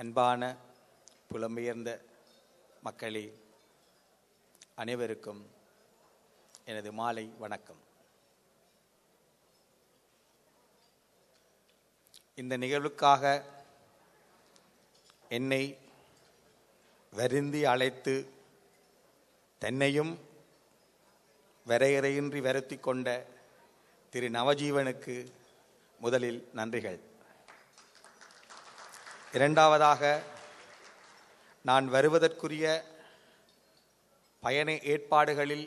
அன்பான புலம்பெயர்ந்த மக்களே அனைவருக்கும் எனது மாலை வணக்கம். இந்த நிகழ்வுக்காக என்னை வருந்தி அழைத்து தன்னையும் வரையறையின்றி வருத்தி கொண்ட திரு நவஜீவனுக்கு முதலில் நன்றிகள். இரண்டாவதாக நான் வருவதற்குரிய பயண ஏற்பாடுகளில்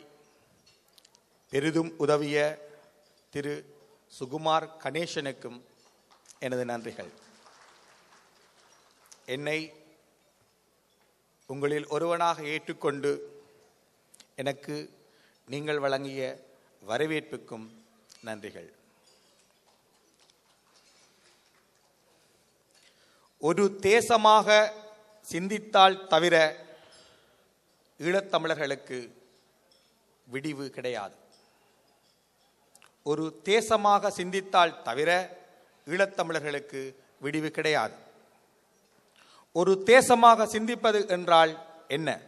பெரிதும் உதவிய திரு சுகுமார் கணேசனுக்கும் எனது நன்றிகள். என்னை உங்களில் ஒருவனாக ஏற்றுக்கொண்டு எனக்கு நீங்கள் வழங்கிய வரவேற்புக்கும் நன்றிகள். ஒரு தேசமாக சிந்தித்தால் தவிர ஈழத்தமிழர்களுக்கு விடிவு கிடையாது. ஒரு தேசமாக சிந்தித்தால் தவிர ஈழத்தமிழர்களுக்கு விடிவு கிடையாது. ஒரு தேசமாக சிந்திப்பது என்றால் என்ன?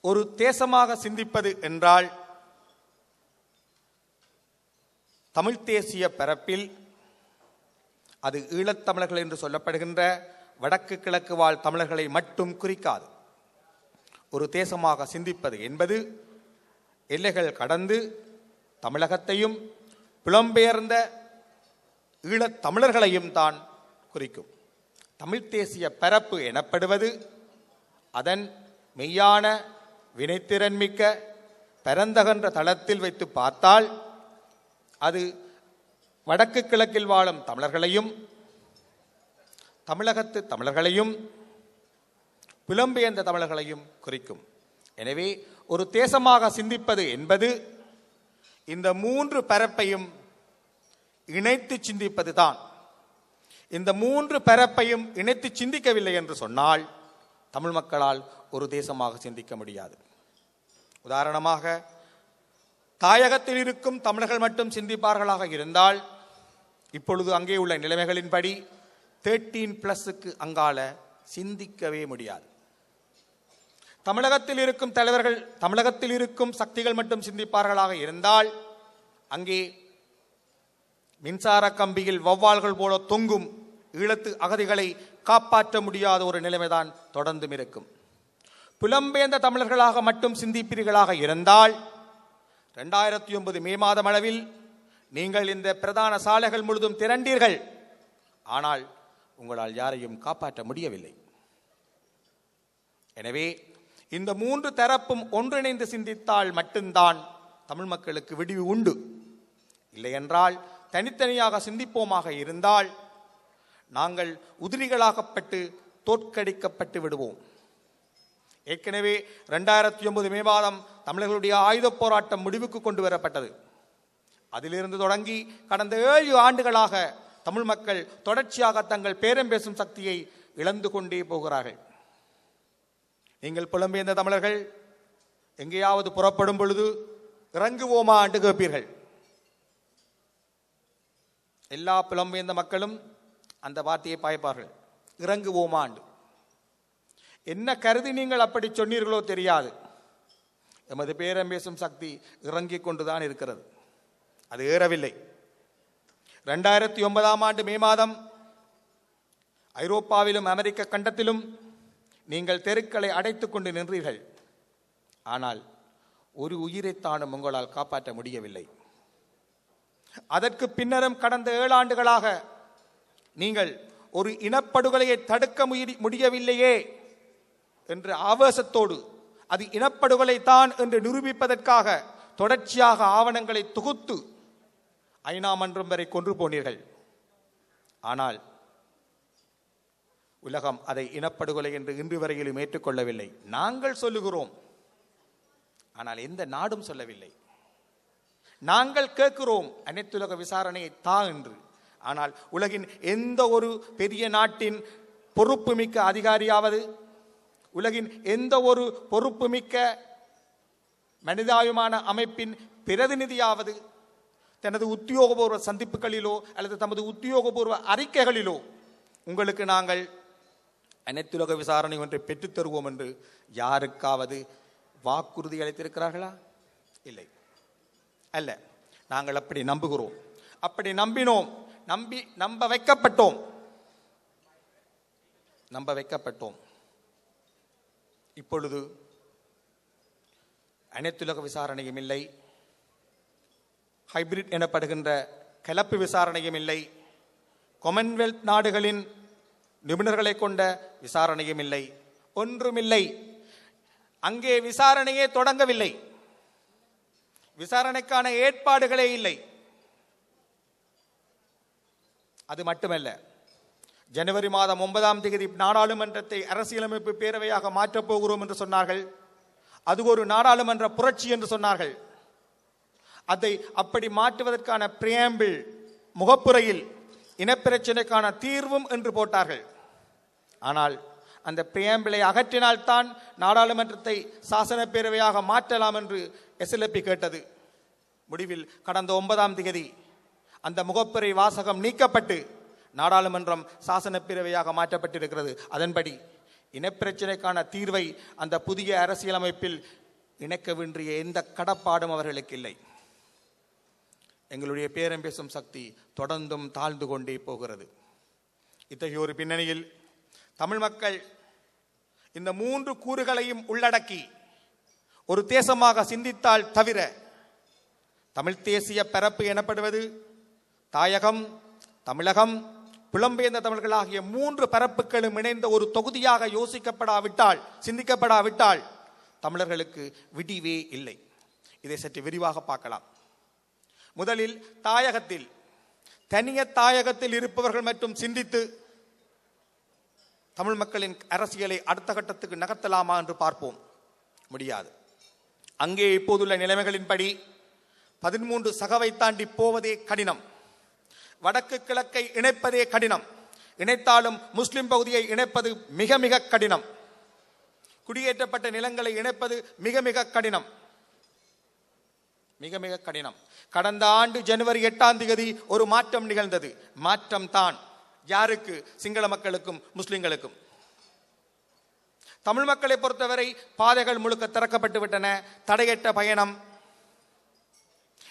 ஒரு தேசமாக சிந்திப்பது என்றால் தமிழ் தேசிய பரப்பில் அது ஈழத்தமிழர்கள் என்று சொல்லப்படுகின்ற வடக்கு கிழக்கு வாழ் தமிழர்களை மட்டும் குறிக்காது. ஒரு தேசமாக சிந்திப்பது என்பது எல்லைகள் கடந்து தமிழகத்தையும் புலம்பெயர்ந்த ஈழத் தமிழர்களையும் தான் குறிக்கும். தமிழ் தேசிய பரப்பு எனப்படுவது அதன் மெய்யான வினைத்திறன்மிக்க பரந்தகன்ற தளத்தில் வைத்து பார்த்தால் அது வடக்கு கிழக்கில் வாழும் தமிழர்களையும் தமிழகத்து தமிழர்களையும் புலம்பெயர்ந்த தமிழர்களையும் குறிக்கும். எனவே ஒரு தேசமாக சிந்திப்பது என்பது இந்த மூன்று பரப்பையும் இணைத்து சிந்திப்பது தான். இந்த மூன்று பரப்பையும் இணைத்து சிந்திக்கவில்லை என்று சொன்னால் தமிழ் மக்களால் ஒரு தேசமாக சிந்திக்க முடியாது. உதாரணமாக தாயகத்தில் இருக்கும் தமிழர்கள் மட்டும் சிந்திப்பார்களாக இருந்தால் இப்பொழுது அங்கே உள்ள நிலைமைகளின்படி தேர்ட்டீன் பிளஸுக்கு அங்கால சிந்திக்கவே முடியாது. தமிழகத்தில் இருக்கும் தலைவர்கள் தமிழகத்தில் இருக்கும் சக்திகள் மட்டும் சிந்திப்பார்களாக இருந்தால் அங்கே மின்சார கம்பியில் வௌவால்கள் போல தொங்கும் ஈழத்து அகதிகளை காப்பாற்ற முடியாத ஒரு நிலைமைதான் தொடர்ந்தும் இருக்கும். புலம்பெயர்ந்த தமிழர்களாக மட்டும் சிந்திப்பீர்களாக இருந்தால் ரெண்டாயிரத்தி ஒன்பது மே மாதம் அளவில் நீங்கள் இந்த பிரதான சாலைகள் முழுதும் திரண்டீர்கள். ஆனால் உங்களால் யாரையும் காப்பாற்ற முடியவில்லை. எனவே இந்த மூன்று தரப்பும் ஒன்றிணைந்து சிந்தித்தால் மட்டும்தான் தமிழ் மக்களுக்கு விடிவு உண்டு. இல்லையென்றால் தனித்தனியாக சிந்திப்போமாக இருந்தால் நாங்கள் உதிரிகளாகப்பட்டு தோற்கடிக்கப்பட்டு விடுவோம். ஏற்கனவே ரெண்டாயிரத்தி ஒன்பது மே மாதம் தமிழர்களுடைய ஆயுதப் போராட்டம் முடிவுக்கு கொண்டு வரப்பட்டது. அதிலிருந்து தொடங்கி கடந்த ஏழு ஆண்டுகளாக தமிழ் மக்கள் தொடர்ச்சியாக தங்கள் பேரம் பேசும் சக்தியை இழந்து கொண்டே போகிறார்கள். நீங்கள் புலம்பெயர்ந்த தமிழர்கள் எங்கேயாவது புறப்படும் பொழுது இறங்குவோமா என்று கேட்பீர்கள். எல்லா புலம்பெயர்ந்த மக்களும் அந்த வார்த்தையை பாய்ப்பார்கள். இறங்குவோமாண்டு என்ன கருதி நீங்கள் அப்படி சொன்னீர்களோ தெரியாது. எமது பேரம் பேசும் சக்தி இறங்கிக் கொண்டுதான் இருக்கிறது. அது ஏறவில்லை. ரெண்டாயிரத்தி ஒன்பதாம் ஆண்டு மே மாதம் ஐரோப்பாவிலும் அமெரிக்க கண்டத்திலும் நீங்கள் தெருக்களை அடைத்து கொண்டு நின்றீர்கள். ஆனால் ஒரு உயிரைத்தானும் உங்களால் காப்பாற்ற முடியவில்லை. அதற்கு பின்னரும் கடந்த ஏழாண்டுகளாக நீங்கள் ஒரு இனப்படுகொலையை தடுக்க முயறி- முடியவில்லையே என்ற ஆவேசத்தோடு அது இனப்படுகொலை தான் என்று நிரூபிப்பதற்காக தொடர்ச்சியாக ஆவணங்களை தொகுத்து ஐநா மன்றம் வரை கொன்று போனீர்கள். ஆனால் உலகம் அதை இனப்படுகொலை என்று இன்று வரையிலும் ஏற்றுக்கொள்ளவில்லை. நாங்கள் சொல்லுகிறோம். ஆனால் எந்த நாடும் சொல்லவில்லை. நாங்கள் கேட்கிறோம் அனைத்துலக விசாரணையை தா என்று. ஆனால் உலகின் எந்த ஒரு பெரிய நாட்டின் பொறுப்புமிக்க அதிகாரியாவது உலகின் எந்த ஒரு பொறுப்புமிக்க மனிதாபிமான அமைப்பின் பிரதிநிதியாவது தனது உத்தியோகபூர்வ சந்திப்புகளிலோ அல்லது தமது உத்தியோகபூர்வ அறிக்கைகளிலோ உங்களுக்கு நாங்கள் அனைத்துலக விசாரணை ஒன்றை பெற்றுத் தருவோம் என்று யாருக்காவது வாக்குறுதி அளித்திருக்கிறார்களா? இல்லை. அல்ல. நாங்கள் அப்படி நம்புகிறோம். அப்படி நம்பினோம். நம்பி நம்ப வைக்கப்பட்டோம். நம்ப வைக்கப்பட்டோம். இப்பொழுது அனைத்துலக விசாரணையும் இல்லை. ஹைபிரிட் எனப்படுகின்ற கலப்பு விசாரணையும் இல்லை. காமன்வெல்த் நாடுகளின் நிபுணர்களை கொண்ட விசாரணையும் இல்லை. ஒன்றுமில்லை. அங்கே விசாரணையே தொடங்கவில்லை. விசாரணைக்கான ஏற்பாடுகளே இல்லை. அது மட்டுமல்ல. ஜனவரி மாதம் ஒன்பதாம் தேதி நாடாளுமன்றத்தை அரசியலமைப்பு பேரவையாக மாற்றப் போகிறோம் என்று சொன்னார்கள். அது ஒரு நாடாளுமன்ற புரட்சி என்று சொன்னார்கள். அதை அப்படி மாற்றுவதற்கான பிரியாம்பிள் முகப்புரையில் இனப்பிரச்சனைக்கான தீர்வும் என்று போட்டார்கள். ஆனால் அந்த பிரியாம்பிளை அகற்றினால்தான் நாடாளுமன்றத்தை சாசனப்பேரவையாக மாற்றலாம் என்று எஸ்எல்எப்பி கேட்டது. முடிவில் கடந்த ஒன்பதாம் தேதி அந்த முகப்புரை வாசகம் நீக்கப்பட்டு நாடாளுமன்றம் சாசனப்பேரவையாக மாற்றப்பட்டிருக்கிறது. அதன்படி இனப்பிரச்சனைக்கான தீர்வை அந்த புதிய அரசியலமைப்பில் இணைக்க வேண்டிய எந்த கடப்பாடும் அவர்களுக்கு இல்லை. எங்களுடைய பேரம் பேசும் சக்தி தொடர்ந்தும் தாழ்ந்து கொண்டே போகிறது. இத்தகைய ஒரு பின்னணியில் தமிழ் மக்கள் இந்த மூன்று கூறுகளையும் உள்ளடக்கி ஒரு தேசமாக சிந்தித்தால் தவிர தமிழ் தேசிய பரப்பு எனப்படுவது தாயகம் தமிழகம் புலம்பெயர்ந்த தமிழர்கள் ஆகிய மூன்று பரப்புகளும் இணைந்த ஒரு தொகுதியாக யோசிக்கப்படாவிட்டால் சிந்திக்கப்படாவிட்டால் தமிழர்களுக்கு விடிவே இல்லை. இதை சற்று விரிவாக பார்க்கலாம். முதலில் தாயகத்தில் தனிய தாயகத்தில் இருப்பவர்கள் மட்டும் சிந்தித்து தமிழ் மக்களின் அரசியலை அடுத்த கட்டத்துக்கு நகர்த்தலாமா என்று பார்ப்போம். முடியாது. அங்கே இப்போதுள்ள நிலைமைகளின்படி பதிமூன்று சகவை தாண்டி போவதே கடினம். வடக்கு கிழக்கை இணைப்பதே கடினம். இணைத்தாலும் முஸ்லிம் பகுதியை இணைப்பது மிக மிக கடினம். குடியேற்றப்பட்ட நிலங்களை இணைப்பது மிக மிக கடினம். மிக மிக கடினம். கடந்த ஆண்டு ஜனவரி எட்டாம் தேதி ஒரு மாற்றம் நிகழ்ந்தது. மாற்றம் தான். யாருக்கு? சிங்கள மக்களுக்கும் முஸ்லிம்களுக்கும். தமிழ் மக்களை பொறுத்தவரை பாதைகள் முழுக்க திறக்கப்பட்டு விட்டன. தடையற்ற பயணம்.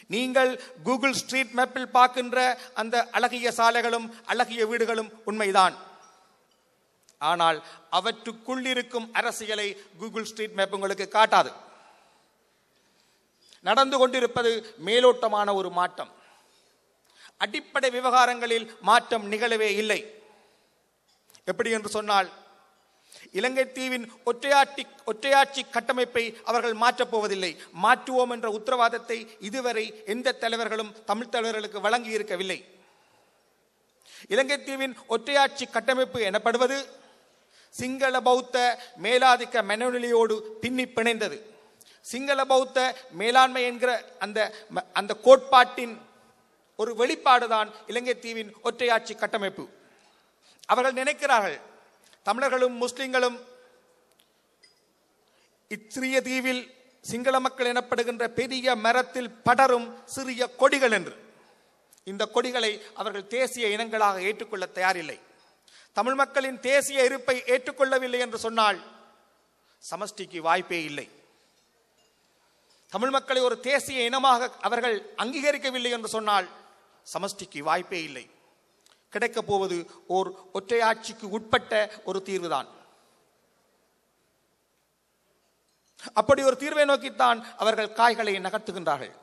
நீங்கள் கூகுள் ஸ்ட்ரீட் மேப்பில் பார்க்கின்ற அந்த அழகிய சாலைகளும் அழகிய வீடுகளும் உண்மைதான். ஆனால் அவற்றுக்குள் இருக்கும் அரசியலை கூகுள் ஸ்ட்ரீட் மேப் உங்களுக்கு காட்டாது. நடந்து கொண்டிருப்பது மேலோட்டமான ஒரு மாற்றம். அடிப்படை விவகாரங்களில் மாற்றம் நிகழவே இல்லை. எப்படி என்று சொன்னால் இலங்கை தீவின் ஒற்றையாட்சி ஒற்றையாட்சி கட்டமைப்பை அவர்கள் மாற்றப் போவதில்லை. மாற்றுவோம் என்ற உத்தரவாதத்தை இதுவரை எந்த தலைவர்களும் தமிழ் தலைவர்களுக்கு வழங்கி இருக்கவில்லை. இலங்கை தீவின் ஒற்றையாட்சி கட்டமைப்பு எனப்படுவது சிங்கள பௌத்த மேலாதிக்க மனநிலையோடு பின்னி பிணைந்தது. சிங்கள பௌத்த மேலாண்மை என்கிற அந்த அந்த கோட்பாட்டின் ஒரு வெளிப்பாடுதான் இலங்கை தீவின் ஒற்றையாட்சி கட்டமைப்பு. அவர்கள் நினைக்கிறார்கள் தமிழர்களும் முஸ்லிம்களும் இச்சிறிய தீவில் சிங்கள மக்கள் எனப்படுகின்ற பெரிய மரத்தில் படரும் சிறிய கொடிகள் என்று. இந்த கொடிகளை அவர்கள் தேசிய இனங்களாக ஏற்றுக்கொள்ள தயாரில்லை. தமிழ் மக்களின் தேசிய இருப்பை ஏற்றுக்கொள்ளவில்லை என்று சொன்னால் சமஷ்டிக்கு வாய்ப்பே இல்லை. தமிழ் மக்களை ஒரு தேசிய இனமாக அவர்கள் அங்கீகரிக்கவில்லை என்று சொன்னால் சமஷ்டிக்கு வாய்ப்பே இல்லை. கிடைக்கப் போவது ஓர் ஒற்றையாட்சிக்கு உட்பட்ட ஒரு தீர்வுதான். அப்படி ஒரு தீர்வை நோக்கித்தான் அவர்கள் காய்களை நகர்த்துகின்றார்கள்.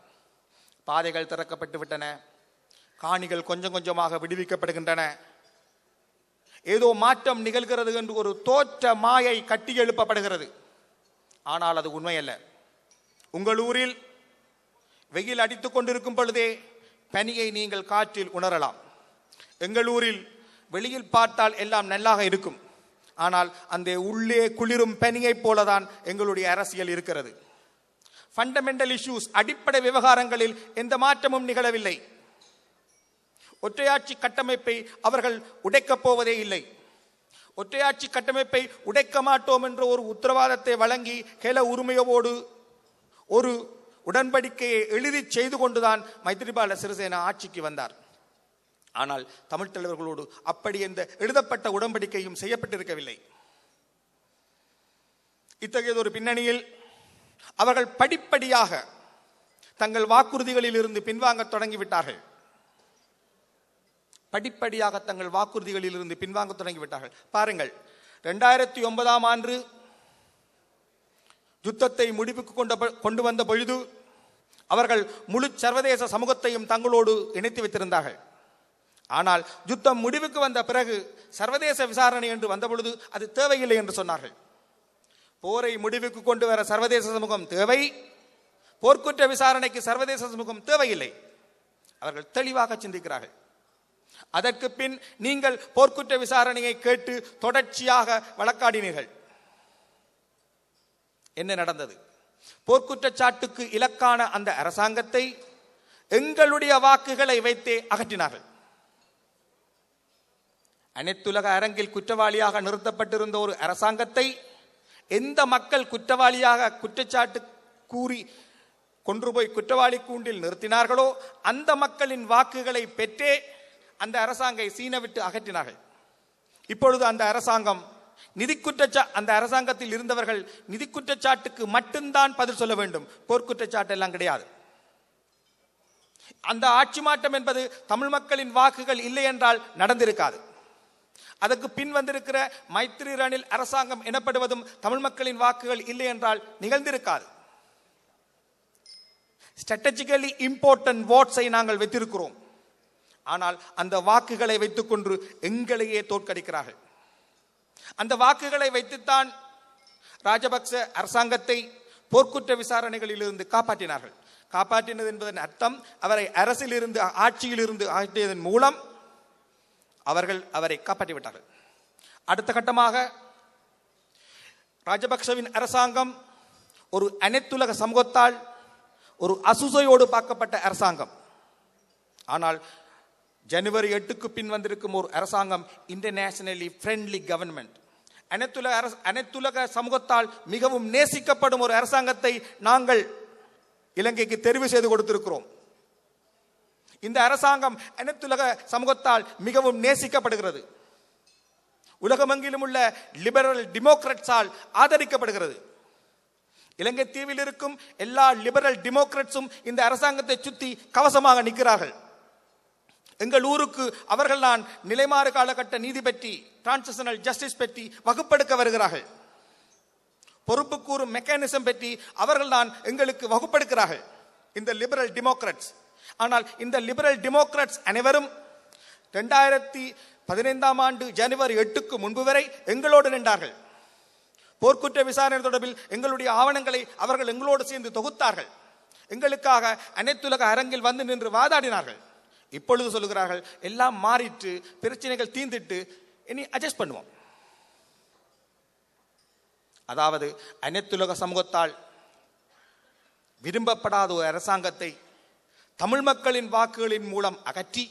பாதைகள் திறக்கப்பட்டு விட்டன. காணிகள் கொஞ்சம் கொஞ்சமாக விடுவிக்கப்படுகின்றன. ஏதோ மாற்றம் நிகழ்கிறது என்று ஒரு தோற்ற மாயை கட்டி எழுப்பப்படுகிறது. ஆனால் அது உண்மையல்ல. உங்கள் ஊரில் வெயில் அடித்துக் கொண்டிருக்கும் பொழுதே பனியை நீங்கள் காற்றில் உணரலாம். எங்கள் ஊரில் வெளியில் பார்த்தால் எல்லாம் நல்லாக இருக்கும். ஆனால் அந்த உள்ளே குளிரும் பனியைப் போலதான் எங்களுடைய அரசியல் இருக்கிறது. ஃபண்டமெண்டல் இஷ்யூஸ் அடிப்படை விவகாரங்களில் எந்த மாற்றமும் நிகழவில்லை. ஒற்றையாட்சி கட்டமைப்பை அவர்கள் உடைக்கப் போவதே இல்லை. ஒற்றையாட்சி கட்டமைப்பை உடைக்க மாட்டோம் என்ற ஒரு உத்தரவாதத்தை வழங்கி கெல உரிமையோடு ஒரு உடன்படிக்கையை எழுதி செய்து கொண்டுதான் மைத்திரிபால சிறிசேனா ஆட்சிக்கு வந்தார். ஆனால் தமிழ் தலைவர்களோடு அப்படி எந்த எழுதப்பட்ட உடன்படிக்கையும் செய்யப்பட்டிருக்கவில்லை. இத்தகையதொரு பின்னணியில் அவர்கள் படிப்படியாக தங்கள் வாக்குறுதிகளில் இருந்து பின்வாங்க தொடங்கிவிட்டார்கள். படிப்படியாக தங்கள் வாக்குறுதிகளில் இருந்து பின்வாங்க தொடங்கிவிட்டார்கள். பாருங்கள் ரெண்டாயிரத்தி ஒன்பதாம் ஆண்டு யுத்தத்தை முடிவுக்கு கொண்ட கொண்டு வந்த பொழுது அவர்கள் முழு சர்வதேச சமூகத்தையும் தங்களோடு இணைத்து வைத்திருந்தார்கள். ஆனால் யுத்தம் முடிவுக்கு வந்த பிறகு சர்வதேச விசாரணை என்று வந்த பொழுது அது தேவையில்லை என்று சொன்னார்கள். போரை முடிவுக்கு கொண்டு வர சர்வதேச சமூகம் தேவை போர்க்குற்ற விசாரணைக்கு சர்வதேச சமூகம் தேவையில்லை. அவர்கள் தெளிவாக சிந்திக்கிறார்கள். அதற்கு பின் நீங்கள் போர்க்குற்ற விசாரணையை கேட்டு தொடர்ச்சியாக வழக்காடினீர்கள். என்ன நடந்தது? போர்க்குற்றச்சாட்டுக்கு இலக்கான அந்த அரசாங்கத்தை எங்களுடைய வாக்குகளை வைத்தே அகற்றினார்கள். அனைத்துலக அரங்கில் குற்றவாளியாக நிறுத்தப்பட்டிருந்த ஒரு அரசாங்கத்தை எந்த மக்கள் குற்றவாளியாக குற்றச்சாட்டு கூறி கொன்று போய் குற்றவாளி கூண்டில் நிறுத்தினார்களோ அந்த மக்களின் வாக்குகளை பெற்றே அந்த அரசாங்கை சீன விட்டு அகற்றினார்கள். இப்பொழுது அந்த அரசாங்கம் நிதி குற்றச்சா அந்த அரசாங்கத்தில் இருந்தவர்கள் நிதி குற்றச்சாட்டுக்கு மட்டும்தான் பதில் சொல்ல வேண்டும். போர்க்குற்றச்சாட்டு எல்லாம் கிடையாது. அந்த ஆட்சி மாற்றம் என்பது தமிழ் மக்களின் வாக்குகள் இல்லை என்றால் நடந்திருக்காது. அதற்கு பின் வந்திருக்கிற மைத்ரி ரணில் அரசாங்கம் எனப்படுவதும் தமிழ் மக்களின் வாக்குகள் இல்லை என்றால் நிகழ்ந்திருக்காது. ஸ்ட்ராட்டஜிக்கலி இம்பார்ட்டன்ட் வோட்ஸை நாங்கள் வைத்திருக்கிறோம். ஆனால் அந்த வாக்குகளை வைத்துக்கொண்டு எங்களையே தோற்கடிக்கிறார்கள். அந்த வாக்குகளை வைத்துத்தான் ராஜபக்ச அரசாங்கத்தை போர்க்குற்ற விசாரணைகளிலிருந்து காப்பாற்றினார்கள். காப்பாற்றினது என்பதன் அர்த்தம் அவரை அரசிலிருந்து ஆட்சியிலிருந்து ஆற்றியதன் மூலம் அவர்கள் அவரை காப்பாற்றிவிட்டார்கள். அடுத்த கட்டமாக ராஜபக்சவின் அரசாங்கம் ஒரு அனைத்துலக சமூகத்தால் ஒரு அசுசையோடு பார்க்கப்பட்ட அரசாங்கம். ஆனால் ஜனவரி எட்டுக்கு பின் வந்திருக்கும் ஒரு அரசாங்கம் இன்டர்நேஷனலி ஃப்ரெண்ட்லி கவர்மெண்ட் அனைத்துலக அரசு அனைத்துலக சமூகத்தால் மிகவும் நேசிக்கப்படும் ஒரு அரசாங்கத்தை நாங்கள் இலங்கைக்கு தெரிவு செய்து கொடுத்திருக்கிறோம். இந்த அரசாங்கம் அனைத்துலக சமூகத்தால் மிகவும் நேசிக்கப்படுகிறது. உலகமெங்கிலும் உள்ள லிபரல் டெமோக்ரட்ஸால் ஆதரிக்கப்படுகிறது. இலங்கை தீவில் இருக்கும் எல்லா லிபரல் டெமோக்ரட்ஸும் இந்த அரசாங்கத்தை சுற்றி கவசமாக நிற்கிறார்கள். எங்கள் ஊருக்கு அவர்கள் நான் நிலைமாறு காலகட்ட நீதி பற்றி டிரான்சிஷனல் ஜஸ்டிஸ் பற்றி வகுப்பெடுக்க வருகிறார்கள். பொறுப்பு கூறும் மெக்கானிசம் பற்றி அவர்கள் தான் எங்களுக்கு வகுப்பெடுக்கிறார்கள். இந்த லிபரல் டெமோக்ராட்ஸ் ஆனால் இந்த லிபரல் டெமோக்ரட்ஸ் அனைவரும் ரெண்டாயிரத்தி பதினைந்தாம் ஆண்டு ஜனவரி எட்டுக்கு முன்பு வரை எங்களோடு நின்றார்கள். போர்க்குற்ற விசாரணை தொடர்பில் எங்களுடைய ஆவணங்களை அவர்கள் எங்களோடு சேர்ந்து தொகுத்தார்கள். எங்களுக்காக அனைத்துலக அரங்கில் வந்து நின்று வாதாடினார்கள். இப்பொழுது சொல்லுகிறார்கள் எல்லாம் மாறிட்டு பிரச்சனைகள் தீர்ந்துட்டு இனி அட்ஜஸ்ட் பண்ணுவோம். அதாவது அனைத்துலக சமூகத்தால் விரும்பப்படாத ஒரு அரசாங்கத்தை தமிழ் மக்களின் வாக்குகளின் மூலம் அகற்றி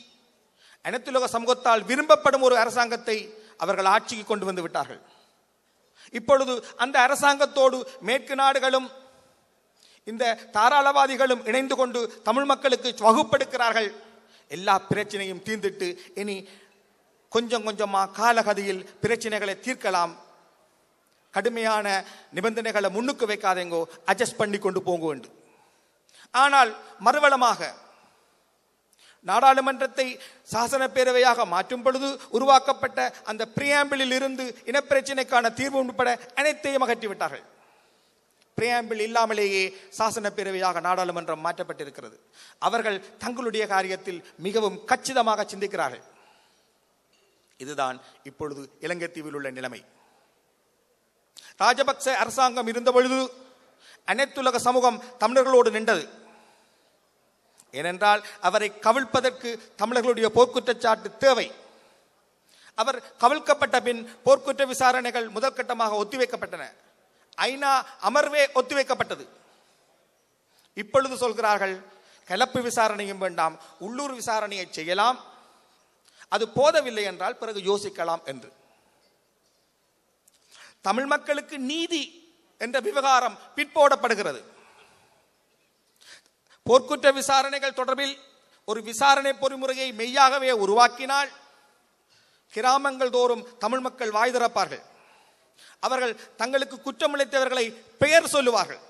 அனைத்துலக சமூகத்தால் விரும்பப்படும் ஒரு அரசாங்கத்தை அவர்கள் ஆட்சிக்கு கொண்டு வந்து விட்டார்கள். இப்பொழுது அந்த அரசாங்கத்தோடு மேற்கு நாடுகளும் இந்த தாராளவாதிகளும் இணைந்து கொண்டு தமிழ் மக்களுக்கு வகுப்பெடுக்கிறார்கள். எல்லா பிரச்சனையும் தீர்ந்துட்டு இனி கொஞ்சம் கொஞ்சமாக காலகதியில் பிரச்சனைகளை தீர்க்கலாம். கடுமையான நிபந்தனைகளை முன்னுக்கு வைக்காதேங்கோ அட்ஜஸ்ட் பண்ணி கொண்டு போங்க வேண்டு ஆனால் மறுவளமாக நாடாளுமன்றத்தை சாசன பேரவையாக மாற்றும் பொழுது உருவாக்கப்பட்ட அந்த பிரியாம்பிளில் இருந்து இனப்பிரச்சினைக்கான தீர்வு உட்பட அனைத்தையும் அகற்றிவிட்டார்கள். பிரியாம்பிள் இல்லாமலேயே சாசன பேரவையாக நாடாளுமன்றம் மாற்றப்பட்டிருக்கிறது. அவர்கள் தங்களுடைய காரியத்தில் மிகவும் கச்சிதமாக சிந்திக்கிறார்கள். இதுதான் இப்பொழுது இலங்கை தீவில் உள்ள நிலைமை. ராஜபக்ச அரசாங்கம் இருந்தபொழுது அனைத்துலக சமூகம் தமிழர்களோடு நின்றது. ஏனென்றால் அவரை கவிழ்ப்பதற்கு தமிழர்களுடைய போர்க்குற்றச்சாட்டு தேவை. அவர் கவிழ்க்கப்பட்ட பின் போர்க்குற்ற விசாரணைகள் முதற்கட்டமாக ஒத்திவைக்கப்பட்டன. ஐநா அமர்வே ஒத்திவைக்கப்பட்டது. இப்பொழுது சொல்கிறார்கள் கலப்பு விசாரணையும் வேண்டாம் உள்ளூர் விசாரணையை செய்யலாம் அது போதவில்லை என்றால் பிறகு யோசிக்கலாம் என்று. தமிழ் மக்களுக்கு நீதி என்ற விவகாரம் பிற்போடப்படுகிறது. போர்க்குற்ற விசாரணைகள் தொடர்பில் ஒரு விசாரணை பொறிமுறையை மெய்யாகவே உருவாக்கினால் கிராமங்கள் தோறும் தமிழ் மக்கள் வாய் திறப்பார்கள். அவர்கள் தங்களுக்கு குற்றமிழைத்தவர்களை பெயர் சொல்லுவார்கள்.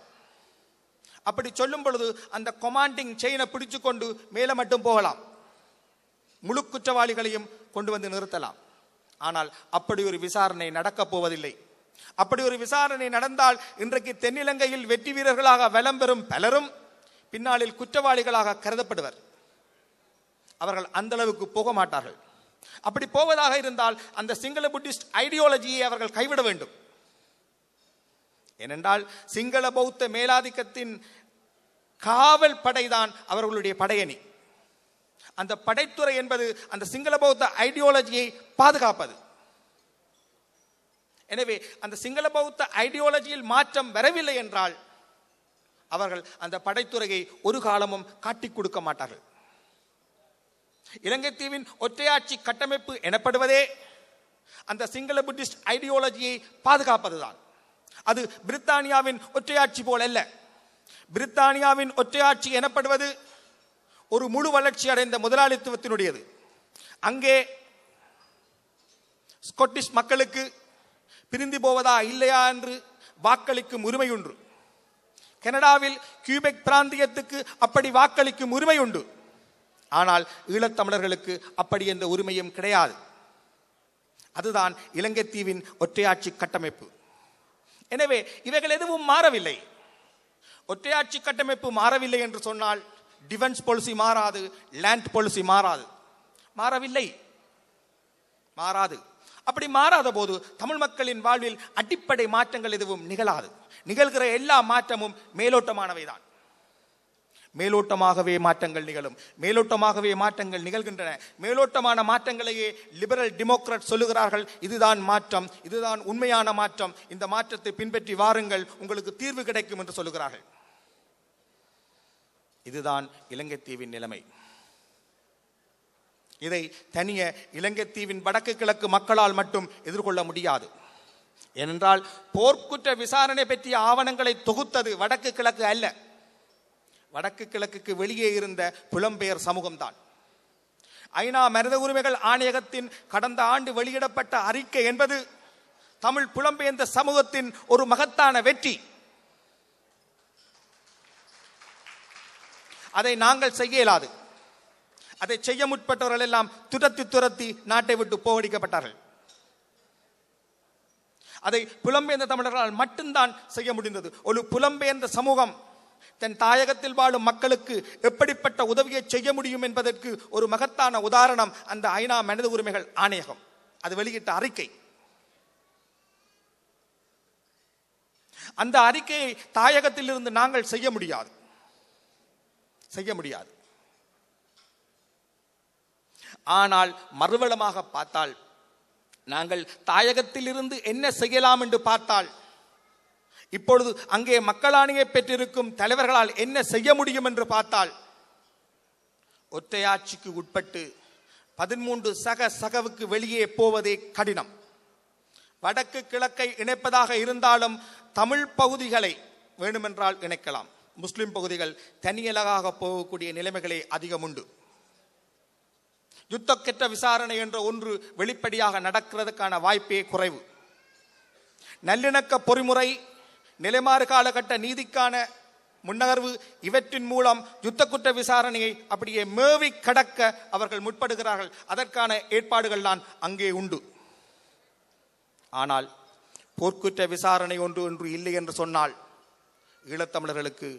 அப்படி சொல்லும் பொழுது அந்த கொமாண்டிங் செயினை பிடிச்சு கொண்டு மேலே மட்டும் போகலாம். முழு குற்றவாளிகளையும் கொண்டு வந்து நிறுத்தலாம். ஆனால் அப்படி ஒரு விசாரணை நடக்கப் போவதில்லை. அப்படி ஒரு விசாரணை நடந்தால் இன்றைக்கு தென்னிலங்கையில் வெற்றி வீரர்களாக வலம் பெறும் பலரும் பின்னாளில் குற்றவாளிகளாக கருதப்படுவர். அவர்கள் அந்த அளவுக்கு போக மாட்டார்கள். அப்படி போவதாக இருந்தால் அந்த சிங்கள புத்திஸ்ட் ஐடியாலஜியை அவர்கள் கைவிட வேண்டும். ஏனென்றால் சிங்கள பௌத்த மேலாதிக்கத்தின் காவல் படைதான் அவர்களுடைய படையணி. அந்த படைத்துறை என்பது அந்த சிங்கள பௌத்த ஐடியாலஜியை பாதுகாப்பது. எனவே அந்த சிங்கள பௌத்த ஐடியாலஜியில் மாற்றம் வரவில்லை என்றால் அவர்கள் அந்த படைத்துறையை ஒரு காலமும் காட்டிக் கொடுக்க மாட்டார்கள். இலங்கை தீவின் ஒற்றையாட்சி கட்டமைப்பு எனப்படுவதே அந்த சிங்கள புத்திஸ்ட் ஐடியாலஜியை பாதுகாப்பதுதான். அது பிரித்தானியாவின் ஒற்றையாட்சி போல் அல்ல. பிரித்தானியாவின் ஒற்றையாட்சி எனப்படுவது ஒரு முழு வளர்ச்சி அடைந்த முதலாளித்துவத்தினுடையது. அங்கே ஸ்கொட்டிஷ் மக்களுக்கு பிரிந்து போவதா இல்லையா என்று வாக்களிக்கும் உரிமை உண்டு. கனடாவில் கியூபெக் பிராந்தியத்துக்கு அப்படி வாக்களிக்கும் உரிமை உண்டு. ஆனால் ஈழத்தமிழர்களுக்கு அப்படி எந்த உரிமையும் கிடையாது. அதுதான் இலங்கை தீவின் ஒற்றையாட்சி கட்டமைப்பு. எனவே இவைகள் எதுவும் மாறவில்லை. ஒற்றையாட்சி கட்டமைப்பு மாறவில்லை என்று சொன்னால் டிஃபென்ஸ் பாலிசி மாறாது லேண்ட் பாலிசி மாறாது. மாறவில்லை. மாறாது. அப்படி மாறாத போது தமிழ் மக்களின் வாழ்வில் அடிப்படை மாற்றங்கள் எதுவும் நிகழாது. நிகழ்கிற எல்லா மாற்றமும் மேலோட்டமானவைதான். மேலோட்டமாகவே மாற்றங்கள் நிகழும். மேலோட்டமாகவே மாற்றங்கள் நிகழ்கின்றன. மேலோட்டமான மாற்றங்களையே லிபரல் டெமோக்ராட் சொல்லுகிறார்கள். இதுதான் மாற்றம். இதுதான் உண்மையான மாற்றம். இந்த மாற்றத்தை பின்பற்றி வாருங்கள். உங்களுக்கு தீர்வு கிடைக்கும் என்று சொல்லுகிறார்கள். இதுதான் இலங்கை தீவின் நிலைமை. இதை தனிய இலங்கை தீவின் வடக்கு கிழக்கு மக்களால் மட்டும் எதிர்கொள்ள முடியாது. ஏனென்றால் போர்க்குற்ற விசாரணை பற்றிய ஆவணங்களை தொகுத்தது வடக்கு கிழக்கு அல்ல. வடக்கு கிழக்குக்கு வெளியே இருந்த புலம்பெயர் சமூகம்தான். ஐநா மனித உரிமைகள் ஆணையகத்தின் கடந்த ஆண்டு வெளியிடப்பட்ட அறிக்கை என்பது தமிழ் புலம்பெயர்ந்த சமூகத்தின் ஒரு மகத்தான வெற்றி. அதை நாங்கள் செய்ய இயலாது. அதை செய்ய முற்பட்டவர்கள் எல்லாம் துரத்தி துரத்தி நாட்டை விட்டு போகடிக்கப்பட்டார்கள். அதை புலம்பெயர்ந்த தமிழர்களால் மட்டும்தான் செய்ய முடிந்தது. ஒரு புலம்பெயர்ந்த சமூகம் தன் தாயகத்தில் வாழும் மக்களுக்கு எப்படிப்பட்ட உதவியை செய்ய முடியும் என்பதற்கு ஒரு மகத்தான உதாரணம் அந்த ஐநா மனித உரிமைகள் ஆணையகம். அது வெளியிட்ட அறிக்கை. அந்த அறிக்கையை தாயகத்தில் இருந்து நாங்கள் செய்ய முடியாது. செய்ய முடியாது. ஆனால் மறுவளமாக பார்த்தால் நாங்கள் தாயகத்தில் இருந்து என்ன செய்யலாம் என்று பார்த்தால் இப்பொழுது அங்கே மக்களாணியை பெற்றிருக்கும் தலைவர்களால் என்ன செய்ய முடியும் என்று பார்த்தால் ஒற்றையாட்சிக்கு உட்பட்டு பதிமூன்று சக சகவுக்கு வெளியே போவதே கடினம். வடக்கு கிழக்கை இணைப்பதாக இருந்தாலும் தமிழ் பகுதிகளை வேண்டுமென்றால் இணைக்கலாம். முஸ்லிம் பகுதிகள் தனியலகாக போகக்கூடிய நிலைமைகளே அதிகம் உண்டு. யுத்தக்கெட்ட விசாரணை என்ற ஒன்று வெளிப்படையாக நடக்கிறதுக்கான வாய்ப்பே குறைவு. நல்லிணக்க பொறிமுறை நிலைமாறு காலகட்ட நீதிக்கான முன்னகர்வு இவற்றின் மூலம் யுத்த குற்ற விசாரணையை அப்படியே மேவி கடக்க அவர்கள் முற்படுகிறார்கள். அதற்கான ஏற்பாடுகள் தான் அங்கே உண்டு. ஆனால் போர்க்குற்ற விசாரணை ஒன்று ஒன்று இல்லை என்று சொன்னால் ஈழத்தமிழர்களுக்கு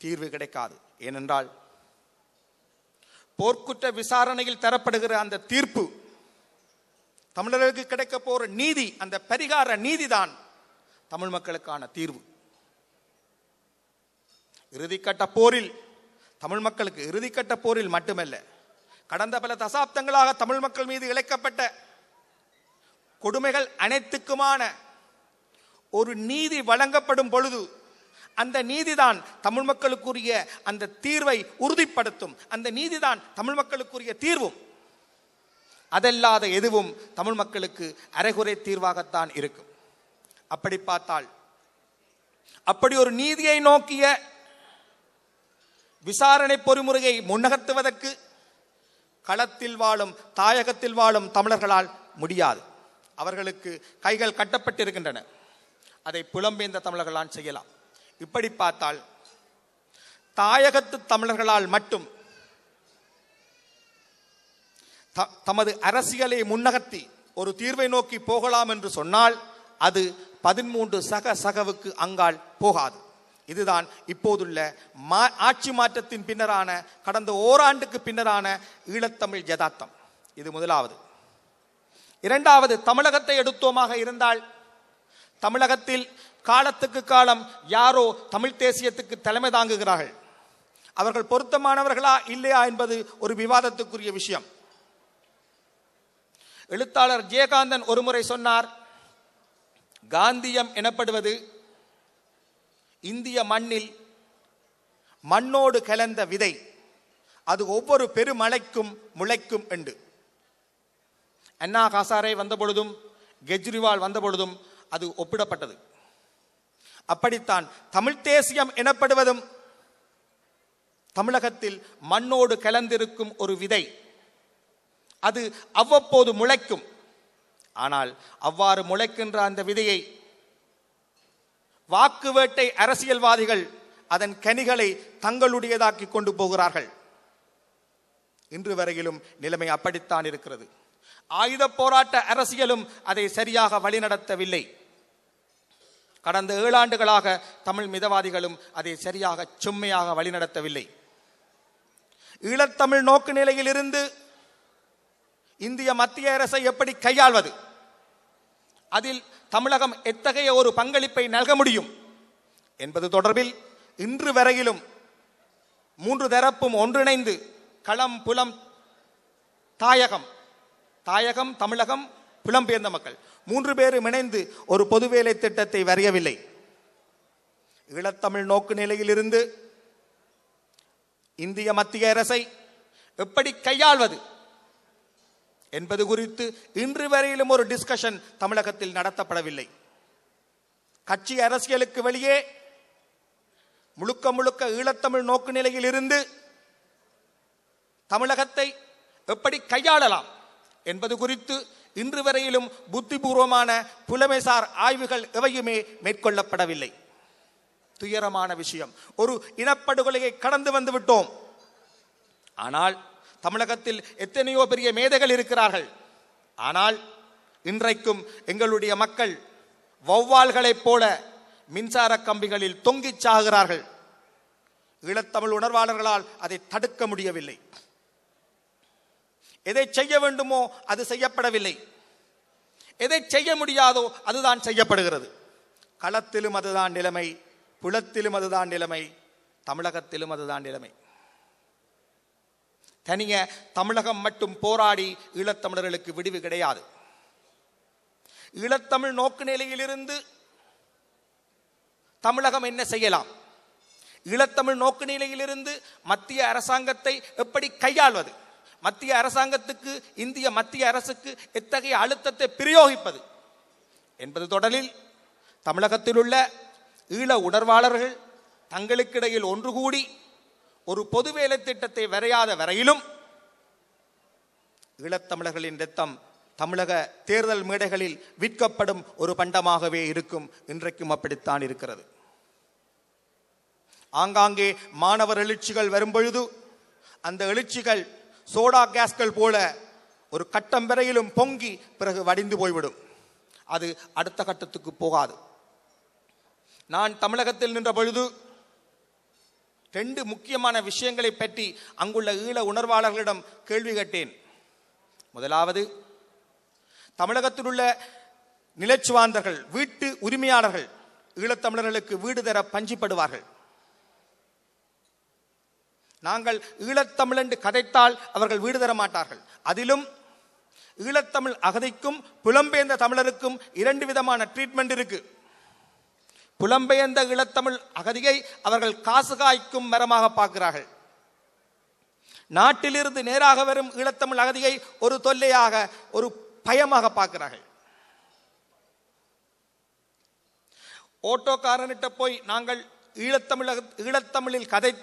தீர்வு கிடைக்காது. ஏனென்றால் போர்க்குற்ற விசாரணையில் தரப்படுகிற அந்த தீர்ப்பு தமிழர்களுக்கு கிடைக்க போற நீதி அந்த பரிகார நீதிதான் தமிழ் மக்களுக்கான தீர்வு. இறுதிக்கட்ட போரில் தமிழ் மக்களுக்கு இறுதிக்கட்ட போரில் மட்டுமல்ல கடந்த பல தசாப்தங்களாக தமிழ் மக்கள் மீது இழைக்கப்பட்ட கொடுமைகள் அனைத்துக்குமான ஒரு நீதி வழங்கப்படும் பொழுது அந்த நீதிதான் தமிழ் மக்களுக்குரிய அந்த தீர்வை உறுதிப்படுத்தும். அந்த நீதிதான் தமிழ் மக்களுக்குரிய தீர்வும். அதல்லாத எதுவும் தமிழ் மக்களுக்கு அரைகுறை தீர்வாகத்தான் இருக்கும். அப்படி பார்த்தால் அப்படி ஒரு நீதியை நோக்கிய விசாரணை பொறிமுறையை முன்னகர்த்துவதற்கு களத்தில் வாழும் தாயகத்தில் வாழும் தமிழர்களால் முடியாது. அவர்களுக்கு கைகள் கட்டப்பட்டிருக்கின்றன. அதை புலம்பெயர்ந்த தமிழர்களால் செய்யலாம். இப்படி பார்த்தால் தாயகத்து தமிழர்களால் மட்டும் த- தமது அரசியலை முன்னகர்த்தி ஒரு தீர்வை நோக்கி போகலாம் என்று சொன்னால் அது பதிமூன்று சக சகவுக்கு அங்கால் போகாது. இதுதான் இப்போதுள்ள மா ஆட்சி மாற்றத்தின் பின்னரான கடந்த ஓராண்டுக்கு பின்னரான ஈழத்தமிழ் ஜதார்த்தம் இது முதலாவது. இரண்டாவது தமிழகத்தை எடுத்தோமாக இருந்தால் தமிழகத்தில் காலத்துக்கு காலம் யாரோ தமிழ் தேசியத்துக்கு தலைமை தாங்குகிறார்கள். அவர்கள் பொருத்தமானவர்களா இல்லையா என்பது ஒரு விவாதத்துக்குரிய விஷயம். எழுத்தாளர் ஜெயகாந்தன் ஒருமுறை சொன்னார் காந்தியம் எனப்படுவது இந்திய மண்ணில் மண்ணோடு கலந்த விதை. அது ஒவ்வொரு பெருமழைக்கும் முளைக்கும் என்று அண்ணா காசாரே வந்த பொழுதும் கெஜ்ரிவால் வந்த பொழுதும் அது ஒப்பிடப்பட்டது. அப்படித்தான் தமிழ் தேசியம் எனப்படுவதும் தமிழகத்தில் மண்ணோடு கலந்திருக்கும் ஒரு விதை. அது அவ்வப்போது முளைக்கும். ஆனால் அவ்வாறு முளைக்கின்ற அந்த விதையை வாக்கு வேட்டை அரசியல்வாதிகள் அதன் கனிகளை தங்களுடையதாக்கி கொண்டு போகிறார்கள். இன்று வரையிலும் நிலைமை அப்படித்தான் இருக்கிறது. ஆயுத போராட்ட அரசியலும் அதை சரியாக வழிநடத்தவில்லை. கடந்த ஏழாண்டுகளாக தமிழ் மிதவாதிகளும் அதை சரியாக செம்மையாக வழிநடத்தவில்லை. ஈழத்தமிழ் நோக்கு நிலையில் இருந்து இந்திய மத்திய அரசை எப்படி கையாள்வது? அதில் தமிழகம் எத்தகைய ஒரு பங்களிப்பை நல்க முடியும்? என்பது தொடர்பில் இன்று வரையிலும் மூன்று தரப்பும் ஒன்றிணைந்து களம் புலம் தாயகம் தாயகம் தமிழகம் புலம்பெயர்ந்த மக்கள். மூன்று பேரும் இணைந்து ஒரு பொது வேலை திட்டத்தை வரையவில்லை. ஈழத்தமிழ் நோக்கு நிலையிலிருந்து இந்திய மத்திய அரசை எப்படி கையாள்வது? என்பது குறித்து இன்று வரையிலும் ஒரு டிஸ்கஷன் தமிழகத்தில் நடத்தப்படவில்லை. கட்சி அரசியலுக்கு வெளியே முழுக்க முழுக்க ஈழத்தமிழ் நோக்கு நிலையில் இருந்து தமிழகத்தை எப்படி கையாளலாம் என்பது குறித்து இன்று வரையிலும் புத்திபூர்வமான புலமைசார் ஆய்வுகள் எவையுமே மேற்கொள்ளப்படவில்லை. துயரமான விஷயம். ஒரு இனப்படுகொலையை கடந்து வந்து விட்டோம். ஆனால் தமிழகத்தில் எத்தனையோ பெரிய மேதைகள் இருக்கிறார்கள். ஆனால் இன்றைக்கும் எங்களுடைய மக்கள் வௌவால்களைப் போல மின்சார கம்பிகளில் தொங்கிச் சாகிறார்கள் ஈழத்தமிழ் உணர்வாளர்களால் அதை தடுக்க முடியவில்லை. எதை செய்ய வேண்டுமோ அது செய்யப்படவில்லை. எதை செய்ய முடியாதோ அதுதான் செய்யப்படுகிறது. களத்திலும் அதுதான் நிலைமை புலத்திலும் அதுதான் நிலைமை தமிழகத்திலும் அதுதான் நிலைமை. தனிய தமிழகம் மட்டும் போராடி ஈழத்தமிழர்களுக்கு விடிவு கிடையாது. ஈழத்தமிழ் நோக்கு நிலையிலிருந்து தமிழகம் என்ன செய்யலாம்? ஈழத்தமிழ் நோக்கு நிலையிலிருந்து மத்திய அரசாங்கத்தை எப்படி கையாள்வது? மத்திய அரசாங்கத்துக்கு இந்திய மத்திய அரசுக்கு எத்தகைய அழுத்தத்தை பிரயோகிப்பது? என்பது தொடரில் தமிழகத்தில் உள்ள ஈழ உணர்வாளர்கள் தங்களுக்கிடையில் ஒன்று கூடி ஒரு பொது வேலை திட்டத்தை வரையாத வரையிலும் ஈழத்தமிழர்களின் ரத்தம் தமிழக தேர்தல் மேடைகளில் விற்கப்படும் ஒரு பண்டமாகவே இருக்கும். இன்றைக்கும் அப்படித்தான் இருக்கிறது. ஆங்காங்கே மாணவர் எழுச்சிகள் வரும்பொழுது அந்த எழுச்சிகள் சோடா கேஸ்கள் போல ஒரு கட்டம் வரையிலும் பொங்கி பிறகு வடிந்து போய்விடும். அது அடுத்த கட்டத்துக்கு போகாது. நான் தமிழகத்தில் நின்ற பொழுது ரெண்டு முக்கியமான விஷயங்களை பற்றி அங்குள்ள ஈழ உணர்வாளர்களிடம் கேள்வி கேட்டேன். முதலாவது தமிழகத்தில் உள்ள நிலச்சுவாந்தர்கள் வீட்டு உரிமையாளர்கள் ஈழத்தமிழர்களுக்கு வீடு தர பஞ்சிப்படுவார்கள். நாங்கள் ஈழத்தமிழ் என்று கதைத்தால் அவர்கள் வீடு தர மாட்டார்கள். அதிலும் ஈழத்தமிழ் அகதிக்கும் புலம்பெயர்ந்த தமிழருக்கும் இரண்டு விதமான ட்ரீட்மெண்ட் இருக்குது புலம்பெயர்ந்த ஈழத்தமிழ் அகதியை அவர்கள் காசு காய்க்கும் மரமாக பார்க்கிறார்கள். நாட்டிலிருந்து நேராக வரும் ஈழத்தமிழ் அகதியை ஒரு தொல்லையாக ஒரு பயமாக பார்க்கிறார்கள். ஓட்டோக்காரனிட்ட போய் நாங்கள் ஈழத்தமிழக ஈழத்தமிழில் கதைத்து